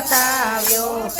બતાવ્યો.